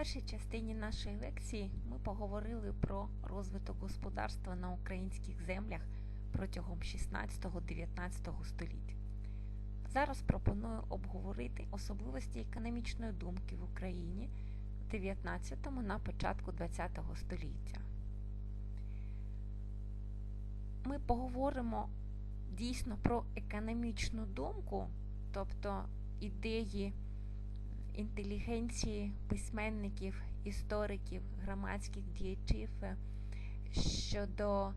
першій частині нашої лекції ми поговорили про розвиток господарства на українських землях протягом 16-19 століть. Зараз пропоную обговорити особливості економічної думки в Україні в 19 на початку 20 століття. Ми поговоримо дійсно про економічну думку, тобто ідеї інтелігенції, письменників, істориків, громадських діячів е, щодо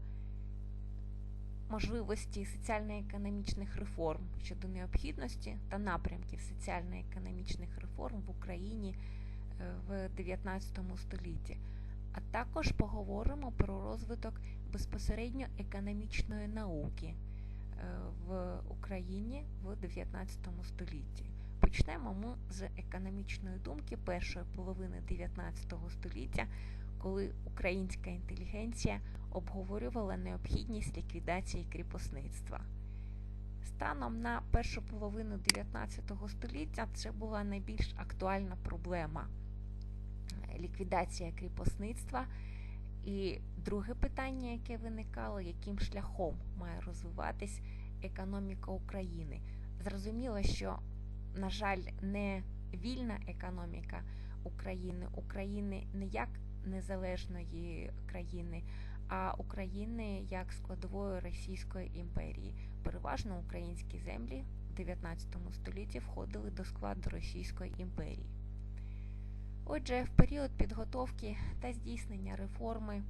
можливості соціально-економічних реформ, щодо необхідності та напрямків соціально-економічних реформ в Україні е, в 19 столітті. А також поговоримо про розвиток безпосередньо економічної науки е, в Україні в 19 столітті. Почнемо ми з економічної думки першої половини 19 століття, коли українська інтелігенція обговорювала необхідність ліквідації кріпосництва. Станом на першу половину 19 століття це була найбільш актуальна проблема ліквідація кріпосництва. І друге питання, яке виникало, яким шляхом має розвиватись економіка України. Зрозуміло, що на жаль, не вільна економіка України, України не як незалежної країни, а України як складової Російської імперії. Переважно українські землі в 19 столітті входили до складу Російської імперії. Отже, в період підготовки та здійснення реформи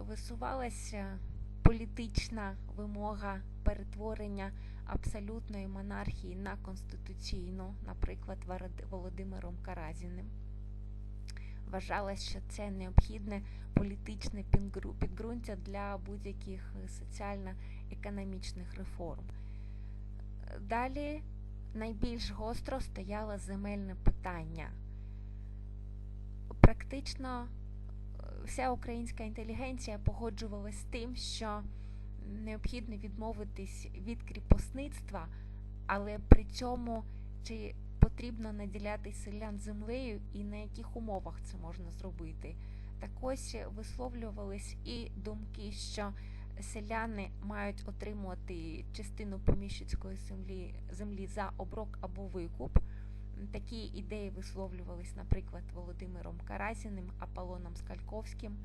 висувалася політична вимога перетворення абсолютної монархії на конституційну, наприклад, Володимиром Каразіним. Вважалось, що це необхідне політичне підґрунтя для будь-яких соціально-економічних реформ. Далі найбільш гостро стояло земельне питання. Практично вся українська інтелігенція погоджувалася з тим, що необхідно відмовитись від кріпосництва, але при цьому чи потрібно наділяти селян землею і на яких умовах це можна зробити. Так ось висловлювались і думки, що селяни мають отримувати частину поміщицької землі, землі за оброк або викуп. Такі ідеї висловлювались, наприклад, Володимиром Карасіним, Аполлоном Скальковським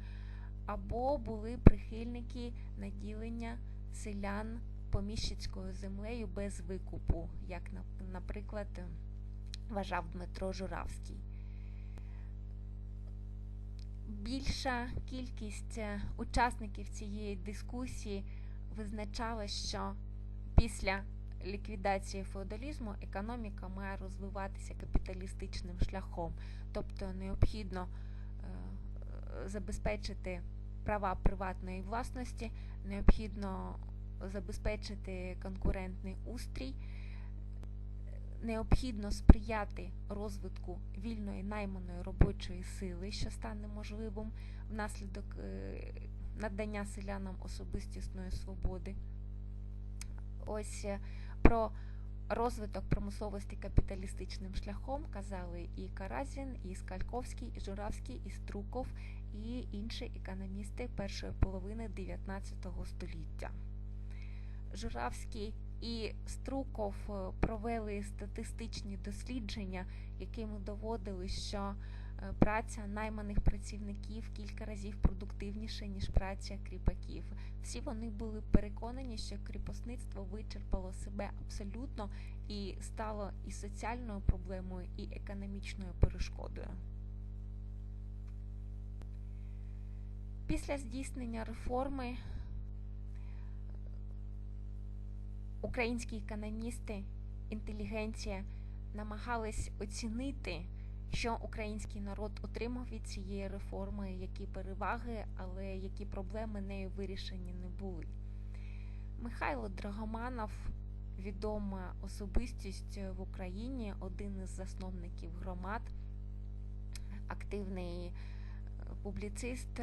або були прихильники наділення селян поміщицькою землею без викупу, як, наприклад, вважав Дмитро Журавський. Більша кількість учасників цієї дискусії визначала, що після ліквідації феодалізму економіка має розвиватися капіталістичним шляхом, тобто необхідно е, забезпечити права приватної власності, необхідно забезпечити конкурентний устрій, необхідно сприяти розвитку вільної найманої робочої сили, що стане можливим внаслідок е, надання селянам особистісної свободи. Ось е, про розвиток промисловості капіталістичним шляхом казали і Каразін, і Скальковський, і Журавський, і Струков, і інші економісти першої половини 19 століття. Журавський і Струков е, провели статистичні дослідження, якими доводили, що праця найманих працівників кілька разів продуктивніша, ніж праця кріпаків. Всі вони були переконані, що кріпосництво вичерпало себе абсолютно і стало і соціальною проблемою, і економічною перешкодою. Після здійснення реформи українські економісти, інтелігенція намагались оцінити, що український народ отримав від цієї реформи, які переваги, але які проблеми нею вирішені не були. Михайло Драгоманов, відома особистість в Україні, один із засновників громад, активний публіцист,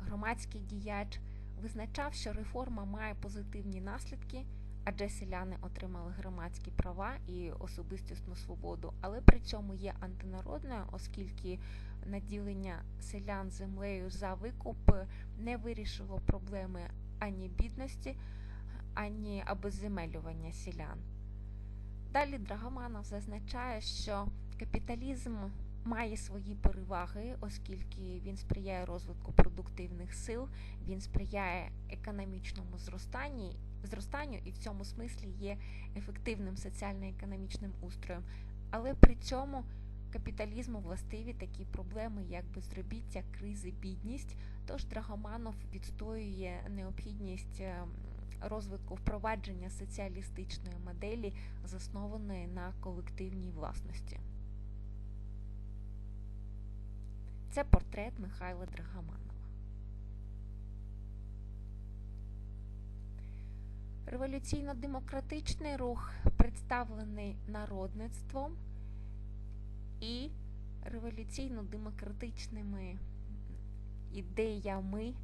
громадський діяч, визначав, що реформа має позитивні наслідки адже селяни отримали громадські права і особистісну свободу, але при цьому є антинародною, оскільки наділення селян землею за викуп не вирішило проблеми ані бідності, ані обезземелювання селян. Далі Драгоманов зазначає, що капіталізм має свої переваги, оскільки він сприяє розвитку продуктивних сил, він сприяє економічному зростанні, зростанню і в цьому смислі є ефективним соціально-економічним устроєм. Але при цьому капіталізму властиві такі проблеми, як безробіття, кризи, бідність. Тож Драгоманов відстоює необхідність ем, розвитку впровадження соціалістичної моделі, заснованої на колективній власності. Це портрет Михайла Драгоманова. Революційно-демократичний рух представлений народництвом і революційно-демократичними ідеями,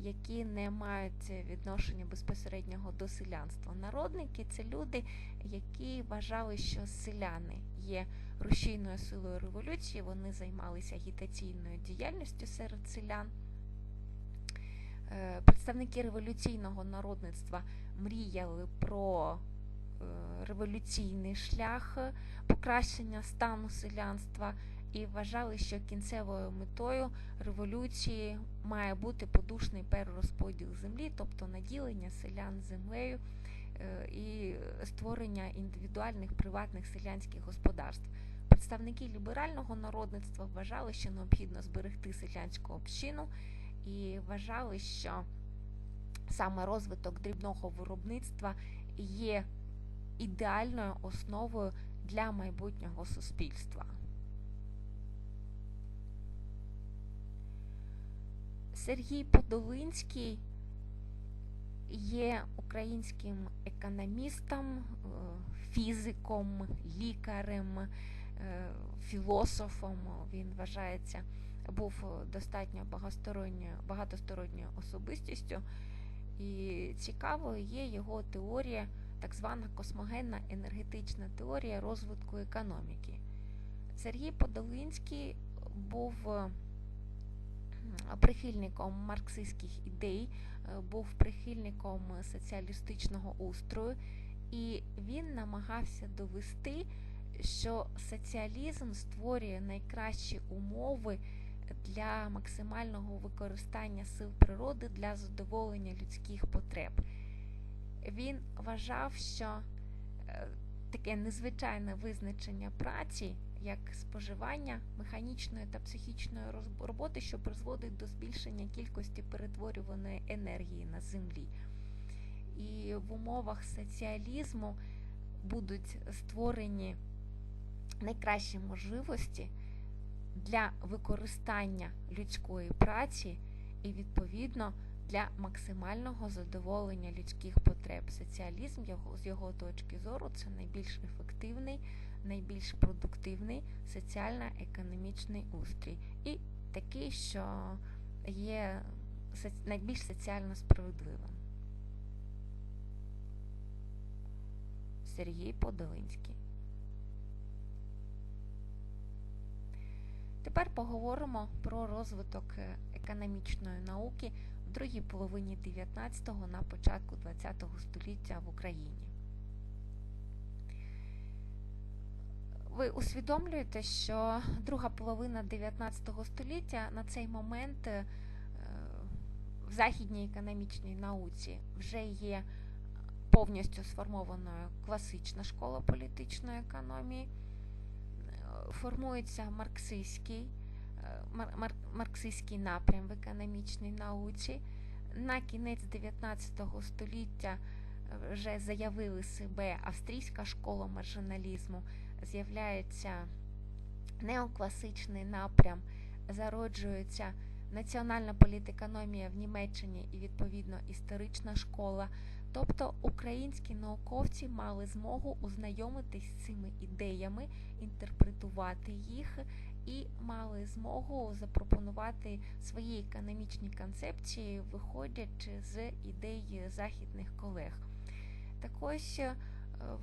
які не мають відношення безпосереднього до селянства. Народники це люди, які вважали, що селяни є рушійною силою революції, вони займалися агітаційною діяльністю серед селян. Е, представники революційного народництва мріяли про е, революційний шлях покращення стану селянства і вважали, що кінцевою метою революції має бути подушний перерозподіл землі, тобто наділення селян землею е, і створення індивідуальних приватних селянських господарств. Представники ліберального народництва вважали, що необхідно зберегти селянську общину і вважали, що саме розвиток дрібного виробництва є ідеальною основою для майбутнього суспільства. Сергій Подолинський є українським економістом, е, фізиком, лікарем, е, філософом. Він вважається, був достатньо багатосторонньою, багатосторонньою особистістю. І цікавою є його теорія, так звана космогенна енергетична теорія розвитку економіки. Сергій Подолинський був прихильником марксистських ідей, е, був прихильником соціалістичного устрою, і він намагався довести, що соціалізм створює найкращі умови для максимального використання сил природи для задоволення людських потреб. Він вважав, що е, таке незвичайне визначення праці як споживання механічної та психічної роботи, що призводить до збільшення кількості перетворюваної енергії на землі. І в умовах соціалізму будуть створені найкращі можливості для використання людської праці і, відповідно, для максимального задоволення людських потреб. Соціалізм з його точки зору це найбільш ефективний найбільш продуктивний соціально-економічний устрій. І такий, що є найбільш соціально справедливим. Сергій Подолинський. Тепер поговоримо про розвиток економічної науки в другій половині 19-го на початку 20-го століття в Україні. ви усвідомлюєте, що друга половина 19 століття на цей момент е, в західній економічній науці вже є повністю сформованою класична школа політичної економії, е, формується марксистський, е, мар марксистський напрям в економічній науці. На кінець 19 століття вже заявили себе австрійська школа маржиналізму з'являється неокласичний напрям, зароджується національна політекономія в Німеччині і, відповідно, історична школа. Тобто українські науковці мали змогу ознайомитись з цими ідеями, інтерпретувати їх і мали змогу запропонувати свої економічні концепції, виходячи з ідей західних колег. Так ось е,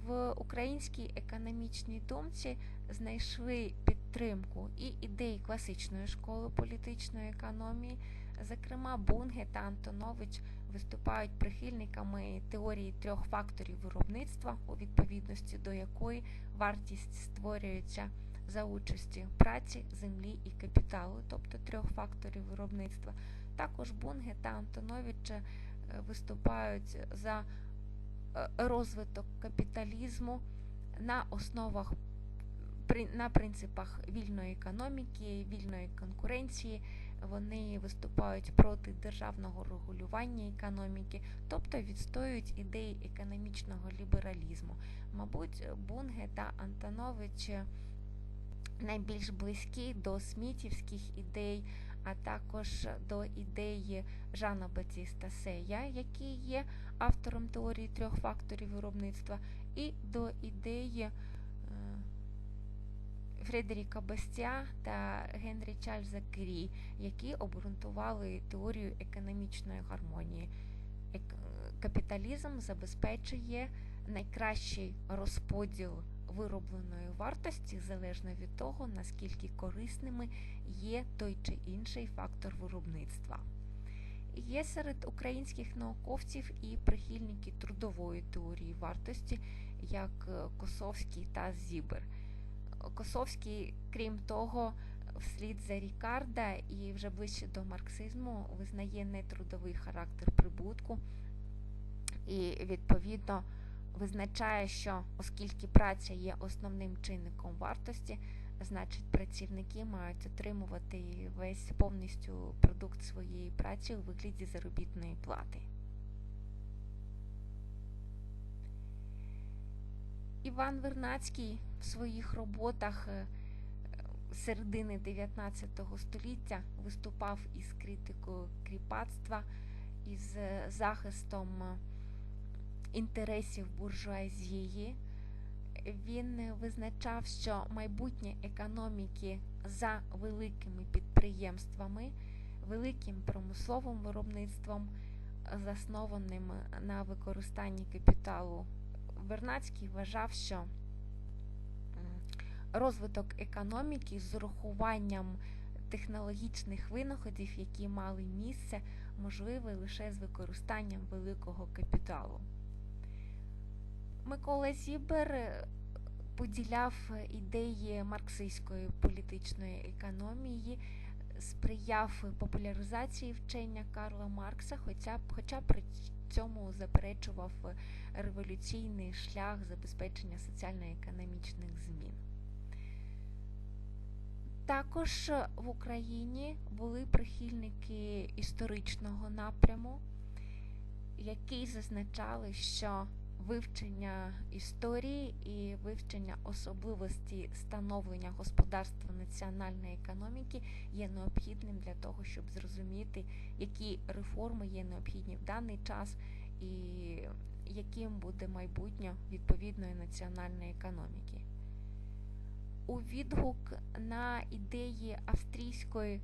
в українській економічній думці знайшли підтримку і ідеї класичної школи політичної економії. Зокрема, Бунге та Антонович виступають прихильниками теорії трьох факторів виробництва, у відповідності до якої вартість створюється за участі праці, землі і капіталу, тобто трьох факторів виробництва. Також Бунге та Антонович е, виступають за е, розвиток капіталізму на основах на принципах вільної економіки, вільної конкуренції. Вони виступають проти державного регулювання економіки, тобто відстоюють ідеї економічного лібералізму. Мабуть, Бунге та Антонович найбільш близькі до смітівських ідей, а також до ідеї Жана Батіста Сея, який є автором теорії трьох факторів виробництва, і до ідеї Фредеріка Бастя та Генрі Чарльза Крі, які обґрунтували теорію економічної гармонії. Капіталізм забезпечує найкращий розподіл виробленої вартості залежно від того, наскільки корисними є той чи інший фактор виробництва. Є серед українських науковців і прихильники трудової теорії вартості, як Косовський та Зібер. Косовський, крім того, вслід за Рікарда і вже ближче до марксизму визнає нетрудовий характер прибутку і відповідно визначає, що оскільки праця є основним чинником вартості, значить працівники мають отримувати весь повністю продукт своєї праці у вигляді заробітної плати. Іван Вернацький в своїх роботах е, середини 19 століття виступав із критикою кріпацтва, із е, захистом е, інтересів буржуазії. Він визначав, що майбутнє економіки за великими підприємствами, великим промисловим виробництвом, заснованим на використанні капіталу. Вернацький вважав, що розвиток економіки з урахуванням технологічних винаходів, які мали місце, можливий лише з використанням великого капіталу. Микола Зібер е, поділяв ідеї марксистської політичної економії, сприяв популяризації вчення Карла Маркса, хоча, хоча при цьому заперечував революційний шлях забезпечення соціально-економічних змін. Також в Україні були прихильники історичного напряму, які зазначали, що вивчення історії і вивчення особливості становлення господарства національної економіки є необхідним для того, щоб зрозуміти, які реформи є необхідні в даний час і яким буде майбутнє відповідної національної економіки. У відгук на ідеї австрійської е,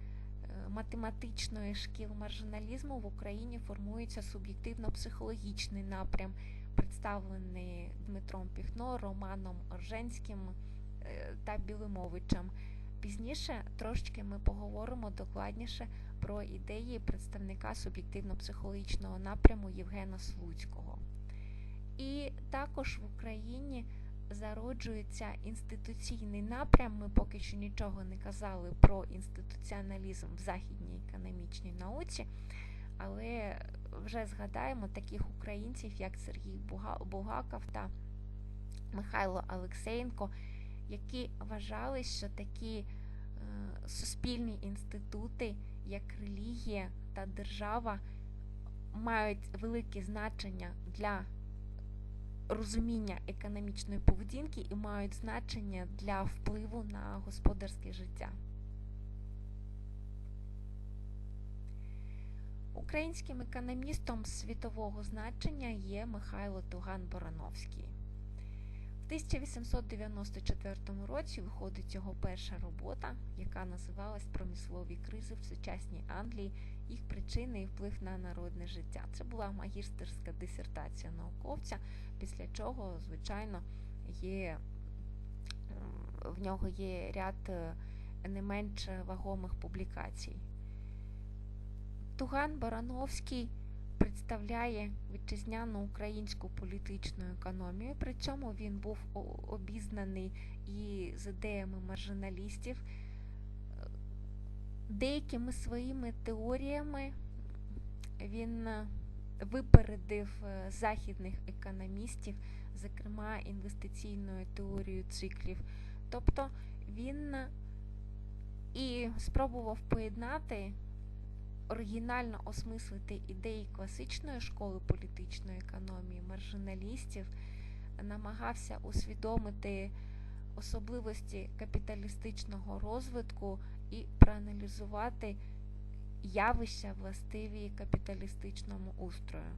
математичної шкіл маржиналізму в Україні формується суб'єктивно-психологічний напрям, представлений Дмитром Піхно, Романом Орженським е, та Білимовичем. Пізніше трошки ми поговоримо докладніше про ідеї представника суб'єктивно-психологічного напряму Євгена Слуцького. І також в Україні зароджується інституційний напрям. Ми поки що нічого не казали про інституціоналізм в західній економічній науці, але вже згадаємо таких українців, як Сергій Буга- Булгаков та Михайло Алексеєнко, які вважали, що такі е, суспільні інститути, як релігія та держава, мають велике значення для розуміння економічної поведінки і мають значення для впливу на господарське життя. Українським економістом світового значення є Михайло Туган Барановський. В 1894 році виходить його перша робота, яка називалась Промислові кризи в сучасній Англії, їх причини і вплив на народне життя. Це була магістерська дисертація науковця, після чого, звичайно, є в нього є ряд е, не менш вагомих публікацій. Туган Барановський представляє вітчизняну українську політичну економію. При цьому він був обізнаний і з ідеями маржиналістів. Деякими своїми теоріями він випередив е, західних економістів, зокрема інвестиційною теорією циклів. Тобто він і спробував поєднати оригінально осмислити ідеї класичної школи політичної економії, маржиналістів, намагався усвідомити особливості капіталістичного розвитку і проаналізувати явища, властиві капіталістичному устрою.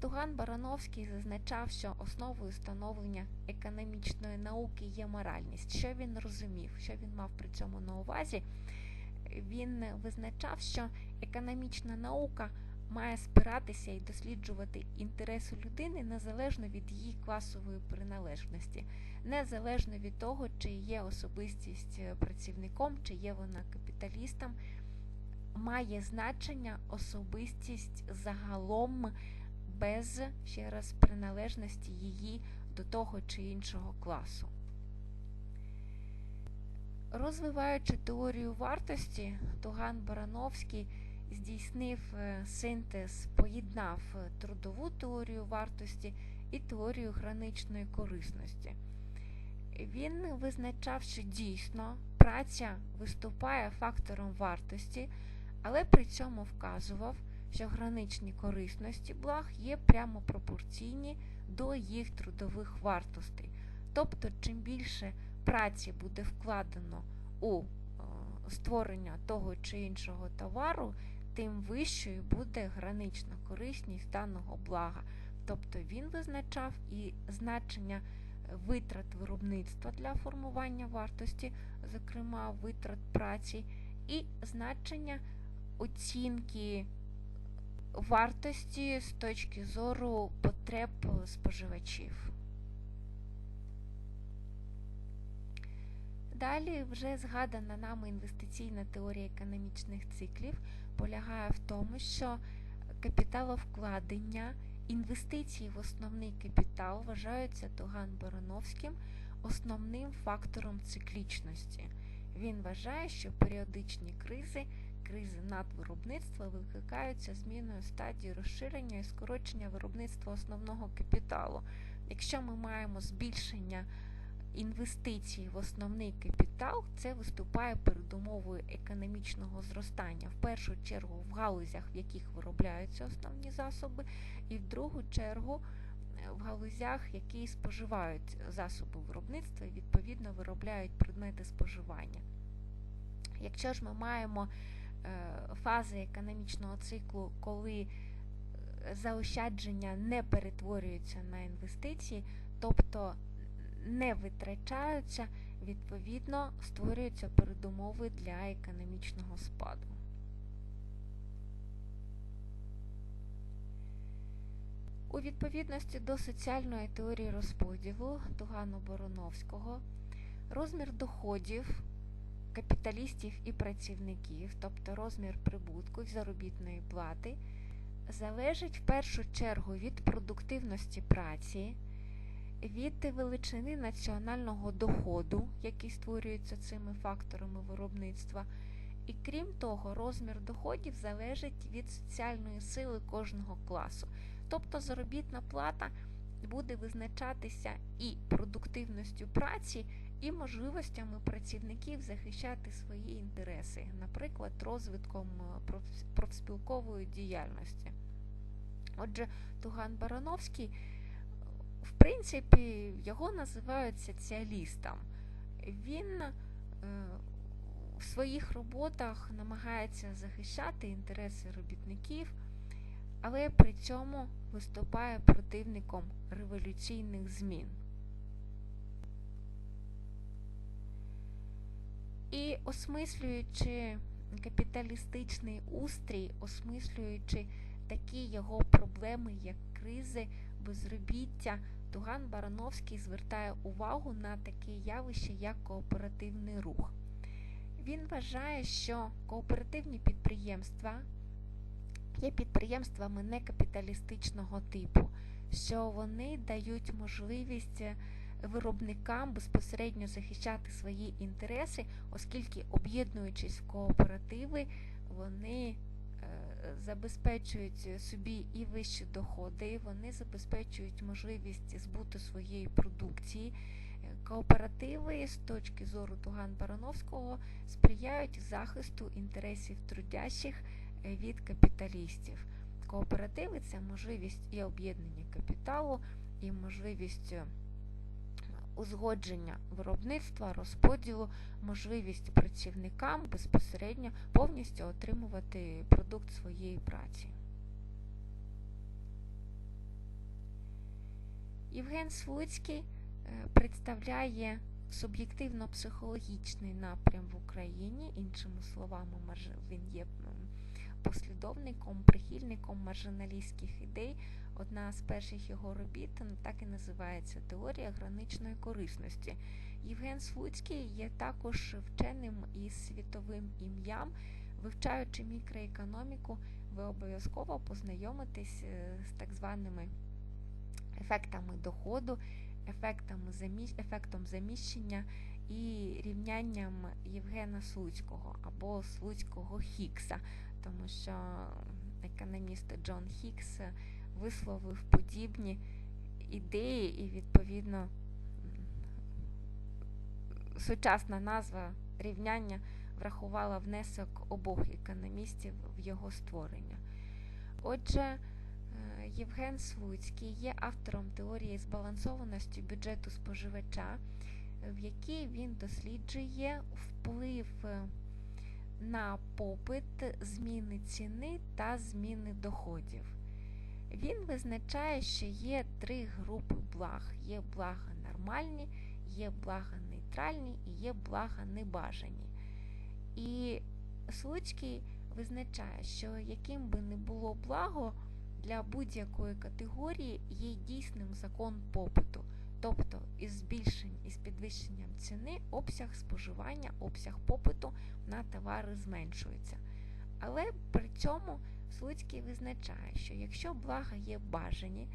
Туган Барановський зазначав, що основою становлення економічної науки є моральність. Що він розумів, що він мав при цьому на увазі? Він визначав, що економічна наука має спиратися і досліджувати інтереси людини незалежно від її класової приналежності, незалежно від того, чи є особистість е, працівником, чи є вона капіталістом, має значення особистість загалом без ще раз приналежності її до того чи іншого класу. Розвиваючи теорію вартості, Туган Барановський здійснив е, синтез, поєднав е, трудову теорію вартості і теорію граничної корисності. Він визначав, що дійсно праця виступає фактором вартості, але при цьому вказував, що граничні корисності благ є прямо пропорційні до їх трудових вартостей. Тобто, чим більше праці буде вкладено у е, створення того чи іншого товару, тим вищою буде гранична корисність даного блага. Тобто він визначав і значення витрат виробництва для формування вартості, зокрема витрат праці, і значення оцінки вартості з точки зору потреб споживачів. Далі вже згадана нами інвестиційна теорія економічних циклів полягає в тому, що капіталовкладення, інвестиції в основний капітал вважаються Туган Барановським основним фактором циклічності. Він вважає, що періодичні кризи, кризи надвиробництва викликаються зміною стадії розширення і скорочення виробництва основного капіталу. Якщо ми маємо збільшення інвестицій в основний капітал, це виступає передумовою економічного зростання, в першу чергу в галузях, в яких виробляються основні засоби, і в другу чергу е, в галузях, які споживають засоби виробництва і відповідно виробляють предмети споживання. Якщо ж ми маємо е, фази економічного циклу, коли е, заощадження не перетворюються на інвестиції, тобто не витрачаються, відповідно створюються передумови для економічного спаду. У відповідності до соціальної теорії розподілу Тугану Бороновського розмір доходів капіталістів і працівників, тобто розмір прибутку і заробітної плати, залежить в першу чергу від продуктивності праці від величини національного доходу, який створюється цими факторами виробництва. І крім того, розмір доходів залежить від соціальної сили кожного класу. Тобто заробітна плата буде визначатися і продуктивністю праці, і можливостями працівників захищати свої інтереси, наприклад, розвитком профспілкової діяльності. Отже, Туган Барановський в принципі, його називають соціалістом. Він е, в своїх роботах намагається захищати інтереси робітників, але при цьому виступає противником революційних змін. І осмислюючи капіталістичний устрій, осмислюючи такі його проблеми, як кризи, безробіття, Туган Барановський звертає увагу на таке явище, як кооперативний рух. Він вважає, що кооперативні підприємства є підприємствами некапіталістичного типу, що вони дають можливість виробникам безпосередньо захищати свої інтереси, оскільки, об'єднуючись в кооперативи, вони забезпечують собі і вищі доходи, вони забезпечують можливість збуту своєї продукції. Кооперативи з точки зору Туган Барановського сприяють захисту інтересів трудящих від капіталістів. Кооперативи це можливість і об'єднання капіталу, і можливість узгодження виробництва, розподілу, можливість працівникам безпосередньо повністю отримувати продукт своєї праці. Євген Слуцький представляє суб'єктивно-психологічний напрям в Україні, іншими словами, він є послідовником, прихильником маржиналістських ідей. Одна з перших його робіт так і називається Теорія граничної корисності. Євген Слуцький є також вченим із світовим ім'ям. Вивчаючи мікроекономіку, ви обов'язково познайомитесь з так званими ефектами доходу, ефектом заміщення і рівнянням Євгена Слуцького або Слуцького Хікса, тому що економіст Джон Хікс висловив подібні ідеї, і, відповідно, сучасна назва рівняння врахувала внесок обох економістів в його створення. Отже, Євген Слуцький є автором теорії збалансованості бюджету споживача, в якій він досліджує вплив на попит зміни ціни та зміни доходів. Він визначає, що є три групи благ: є блага нормальні, є блага нейтральні і є блага небажані. І Слуцький визначає, що яким би не було благо, для будь-якої категорії є дійсним закон попиту. Тобто із збільшенням із підвищенням ціни обсяг споживання, обсяг попиту на товари зменшується. Але при цьому Слуцький визначає, що якщо блага є бажані,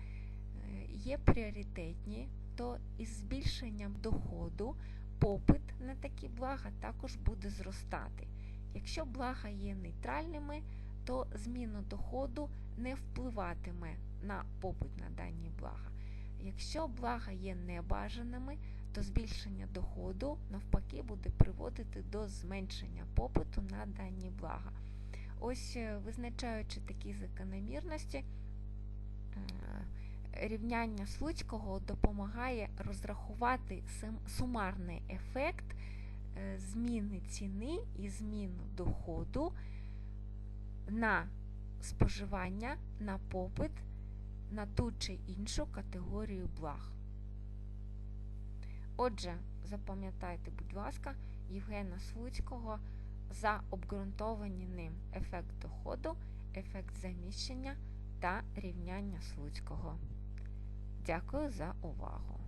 є пріоритетні, то із збільшенням доходу попит на такі блага також буде зростати. Якщо блага є нейтральними, то зміна доходу не впливатиме на попит на дані блага. Якщо блага є небажаними, то збільшення доходу навпаки буде приводити до зменшення попиту на дані блага. Ось, визначаючи такі закономірності, рівняння Слуцького допомагає розрахувати сумарний ефект зміни ціни і зміну доходу на споживання, на попит на ту чи іншу категорію благ. Отже, запам'ятайте, будь ласка, Євгена Слуцького за обґрунтовані ним ефект доходу, ефект заміщення та рівняння Слуцького. Дякую за увагу!